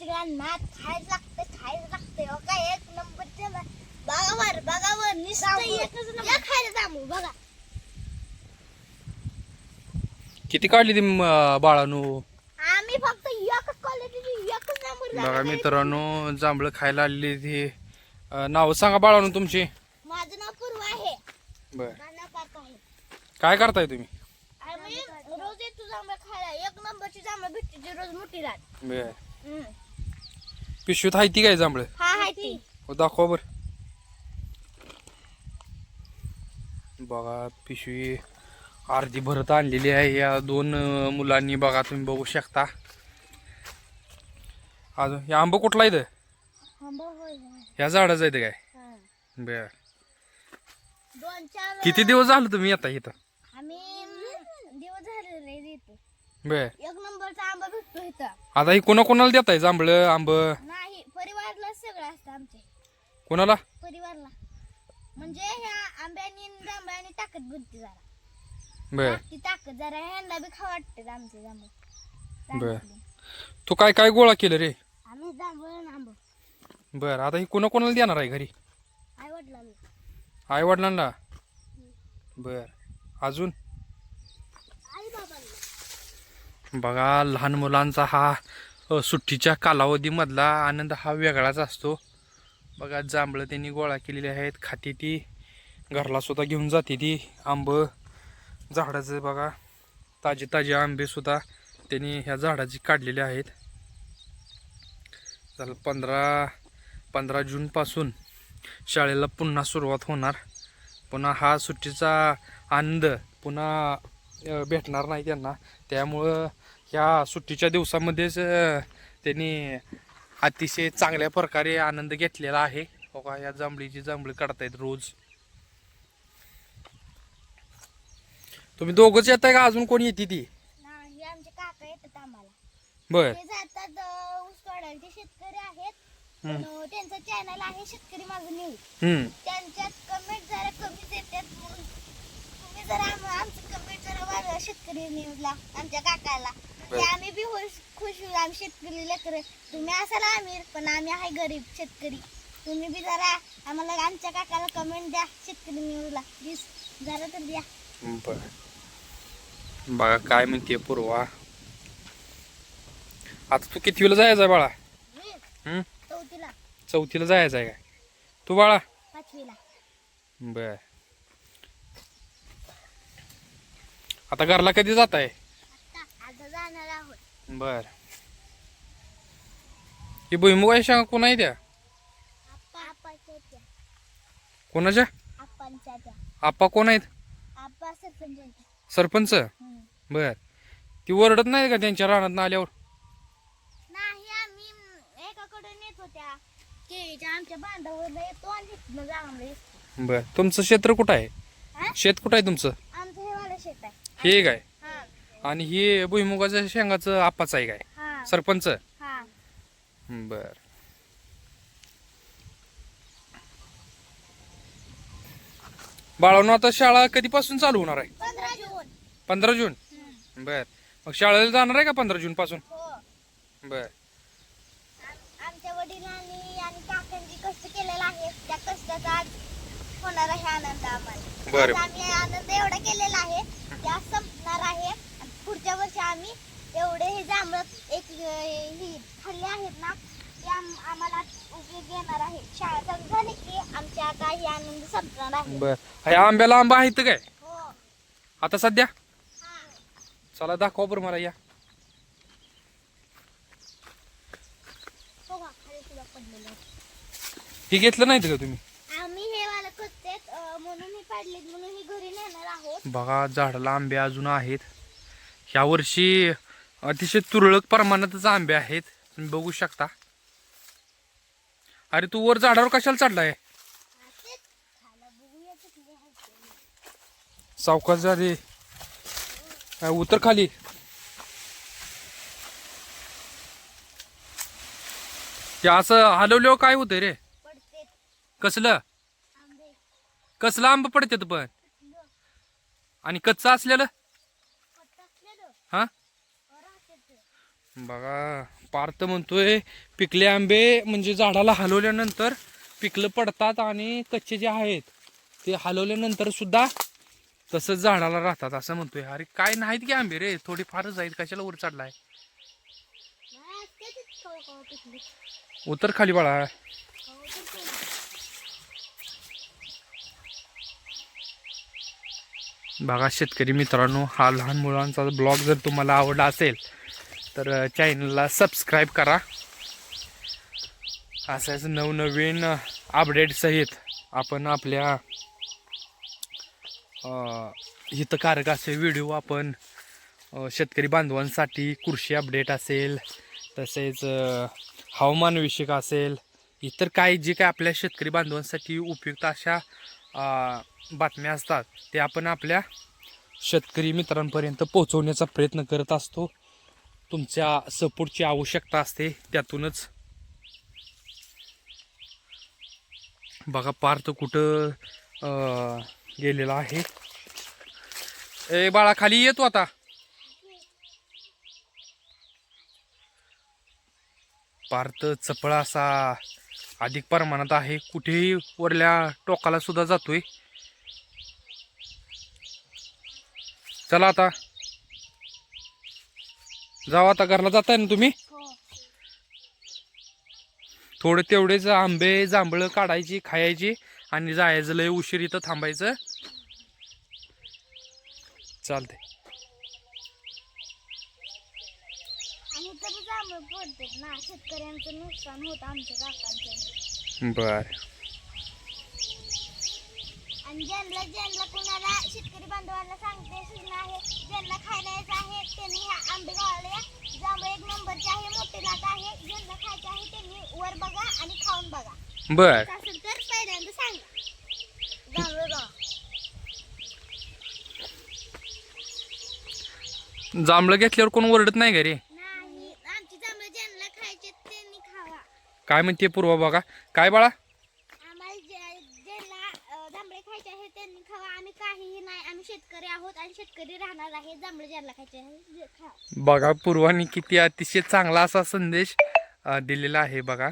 मित्रांना खायच लागते खायच लागते हो काय एक नंबरचे बघावर बघावर नुसतं एकच नंबर खायला जामू बघा किती काढली ती म- बाळानो आम्ही फक्त एकच क्वालिटीची एकच नंबर बघा झाला. मित्रांनो जांभळं खायला आलेली ती नाव सांगा बाळानो तुमची माझं नाव पूर्व आहे बर माझं नाव काका आहे काय करताय तुम्ही आम्ही रोज येतो जांभळं खायला एक नंबरची जांभळं भेटते ती रोज मोठी राहत बर पिशवीत आहे ती काय जांभळं? हा ती. हो दाखवा बर. बघा पिशवी अर्धी भरत आणलेली आहे. या दोन मुलांनी बघा तुम्ही बघू शकता. अजून हे आंब कुठला इथं? होय झाडाचं आहे काय. बर. किती दिवस झालं तुम्ही येता इथं? बर. एक नंबरचा आंबा भेटतो इथं. आता ही कोणा कोणाला देताय जांभळं आंब? परिवारला सगळं असतं आमचे कोणाला? परिवारला. म्हणजे ह्या आंब्यानी आणि जांभळानी ताकद बुद्धी जरा. बर. ती ताकद जरा ह्यांना बी खा वाटते आमचे जांभळ. बर. तू काय काय गोळा केलं रे? आम्ही जांभळ आणि आंबा. बर आता ही कोणा कोणाला देणार आहे घरी? आई वडिलांना आई वडिलांना बर. अजून? आई बाबांना. बघा लहान मुलांचा हा सुट्टीच्या कालावधीमधला आनंद हा वेगळाच असतो. बघा जांभळं त्यांनी गोळा केलेली आहेत. खाती ती घरला सुद्धा घेऊन जाते ती. आंब झाडाचं बघा ताजे ताजे आंबे सुद्धा त्यांनी ह्या झाडाची काढलेले आहेत. चल पंधरा पंधरा जूनपासून शाळेला पुन्हा सुरुवात होणार. पुन्हा हा सुट्टीचा आनंद पुन्हा भेटणार नाही त्यांना. त्यामुळं ह्या सुट्टीच्या दिवसामध्येच त्यांनी अतिशय चांगल्या प्रकारे आनंद घेतलेला आहे. हो का या जांभळीची जांभळी काढतायत रोज. तुम्ही दोघंच येताय का? अजून कोणी येते ती? नाही आमचे काका येतात आम्हाला. बर. ते जातात अं, ऊस तोडायला. ते शेतकरी आहेत. पण, अं, त्यांचं चॅनल आहे शेतकरी माझं न्यूज हम्म. त्यांच्यात कमेंट जरा कमीच येतात म्हणून. तुम्ही जरा आम- आमचं कमेंट जरा वाढवा शेतकरी न्यूजला आमच्या काकाला. ते आम्ही बी खुश खुश आम्ही शेतकरी लेकर तुम्ही असाल आमिर पण आम्ही आहे गरीब शेतकरी. तुम्ही बी जरा आम्हाला आमच्या काकाला कमेंट द्या शेतकरी न्यूजला प्लीज जरा तर द्या. बर. बघा काय म्हणते पूर्वा? आता तू कितवीला जायचं आहे बाळा? मी? चौथीला. चौथीला जायचं आहे काय? तू बाळा? पाचवीला. बर. आता घरला कधी जात आहे आता आता जाणार आहोत बर. ही भुईमुगाच्या शेंगा कोण आहे त्या? कोणाच्या? आप्पा कोण आहेत? सरपंच. बर. ती ओरडत नाही का त्यांच्या रानात आल्यावर? नाही आम्ही एकाकडे नेत होत्या. केळीच्या आमच्या बांधावर येतो आणि तिथनं जांभळे येतो. बर. तुमचं क्षेत्र कुठं आहे? शेत कुठं आहे तुमचं? आमचं हे वाला शेत आहे. हे काय आणि हे भुईमुगाच्या शेंगाचं आप्पाचं आहे काय? सरपंच? हा. बर. बाळांनो आता शाळा कधीपासून चालू होणार आहे? पंधरा जून. बर. मग शाळेला जाणार आहे का पंधरा जून पासून? हो. बर. आम- आमच्या वडिलांनी आणि काकांनी कष्ट केलेला आहे. त्या कष्टाचा आज होणार आहे आनंद आम्हाला. बरं. आज आम्ही आनंद एवढा केलेला आहे त्या संपणार आहे आणि पुढच्या वर्षी आम्ही एवढे हे जांभळं एक ही खाल्ले आहेत ना ते आम- आम्हाला उपयोग येणार आहे. शाळा चालू झाली की आमच्या काही आनंद संपणार आहे. बर. हे आंब्याला आंबा काय? हो. आता सध्या? हा. चला दाखवा बरं मला या. हो का खाली तुला पडलेलं आहे. हे घेतलं नाही का तुम्ही? आम्ही हे वाला कच्चे म्हणून हे पाडलेत म्हणून हे घरी नेणार आहोत. बघा झाडाला आंबे अजून आहेत. ह्या वर्षी अतिशय तुरळक प्रमाणातच आंबे आहेत. तुम्ही बघू शकता. अरे तू वर झाडावर कशाला चढलाय? आहे सावकाश झाले उतर खाली. ते असं हलवल्यावर काय होतंय रे? कसलं? कसलं आंब पडतात पण? आणि कच्चं असलेलं? हा? बघा पार्थ म्हणतोय पिकले आंबे म्हणजे झाडाला हलवल्यानंतर पिकलं पडतात आणि कच्चे जे आहेत ते हलवल्यानंतर सुद्धा तसंच झाडाला राहतात असं म्हणतोय. अरे काय नाहीत की आंबे रे थोडी फारच आहेत कशाला वर चढलाय. उतर खाली बाळा कवा तर पिकले. बघा शेतकरी मित्रांनो हा लहान मुलांचा ब्लॉग जर तुम्हाला आवडला असेल तर चॅनलला सबस्क्राईब करा. असाच नवनवीन अपडेटसहित आपण आपल्या हितकारक असे व्हिडिओ आपण शेतकरी बांधवांसाठी कृषी अपडेट असेल तसेच हवामानविषयक असेल इतर काही जे काय आपल्या शेतकरी बांधवांसाठी उपयुक्त अशा बातम्या असतात ते आपण आपल्या शेतकरी मित्रांपर्यंत पोहोचवण्याचा प्रयत्न करत असतो. तुमच्या सपोर्टची आवश्यकता असते त्यातूनच. बघा पार्थ कुठं गेलेला आहे. ए बाळा खाली येतो आता. पार्थ चपळा असा अधिक प्रमाणात आहे. कुठेही वरल्या टोकाला सुद्धा जातोय. चला आता. जाऊ आता घरला जाताय ना तुम्ही? हो. थोडे तेवढेच आंबे जांभळं काढायची खायची आणि जायचं. लय उशीर इथं थांबायचं. चालते जांभळ ना शेतकऱ्यांचं नुकसान होतं आमच्या काकांचं बर. आणि ज्यांना ज्यांना कोणाला शेतकरी बांधवांना सांगते सूचना आहे ज्यांना खायला यायचं आहे त्यांनी ह्या आंबे गावाला या. जांभळ एक नंबरचे आहे मोठे लाट आहे. ज्यांना खायचे आहे त्यांनी वर बघा आणि खाऊन बघा. बर. असेल तर पहिल्यांदा सांगा. जांभळ गाव जांभळं घेतल्यावर कोण ओरडत नाही घरी आमची जांभळ ज्यांना खायचे त्यांनी खावा काय म्हणते पूर्वा बघा. काय बाळा? आम्हाला जे- ज्यांना अं, जांभळे खायचे आहे त्यांनी खावा. आम्ही काहीही नाही. आम्ही शेतकरी आहोत आणि शेतकरी राहणार आहे. जांभळे ज्यांना खायचे आहे जे खावा बघा पूर्वानी किती अतिशय चांगला असा संदेश अ, दिलेला आहे बघा.